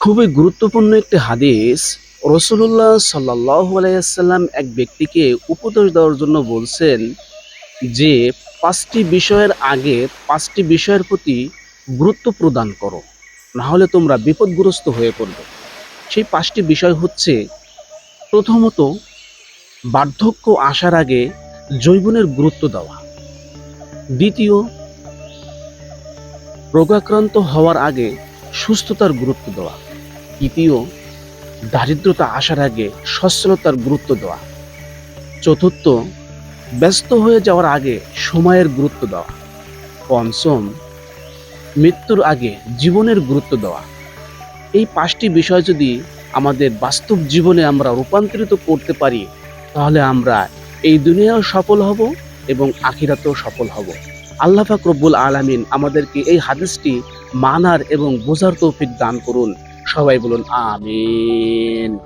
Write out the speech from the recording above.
খুবই গুরুত্বপূর্ণ একটি হাদিস রসুল্লাহ সাল্লাহ আলাইসাল্লাম এক ব্যক্তিকে উপদেশ দেওয়ার জন্য বলছেন যে, পাঁচটি বিষয়ের আগে পাঁচটি বিষয়ের প্রতি গুরুত্ব প্রদান করো না হলে তোমরা বিপদগ্রস্ত হয়ে পড়বে। সেই পাঁচটি বিষয় হচ্ছে, প্রথমত, বার্ধক্য আসার আগে জৈবনের গুরুত্ব দেওয়া। দ্বিতীয়, রোগাক্রান্ত হওয়ার আগে সুস্থতার গুরুত্ব দেওয়া তৃতীয় দারিদ্রতা আসার আগে সচ্ছলতার গুরুত্ব দেওয়া। চতুর্থ, ব্যস্ত হয়ে যাওয়ার আগে সময়ের গুরুত্ব দেওয়া। পঞ্চম, মৃত্যুর আগে জীবনের গুরুত্ব দেওয়া। এই পাঁচটি বিষয় যদি আমাদের বাস্তব জীবনে আমরা রূপান্তরিত করতে পারি, তাহলে আমরা এই দুনিয়াও সফল হব এবং আখিরাতেও সফল হব। আল্লাহ পাক রব্বুল আলামিন আমাদেরকে এই হাদিসটি মানার এবং বোঝার তৌফিক দান করুন। সবাই বলুন আমিন।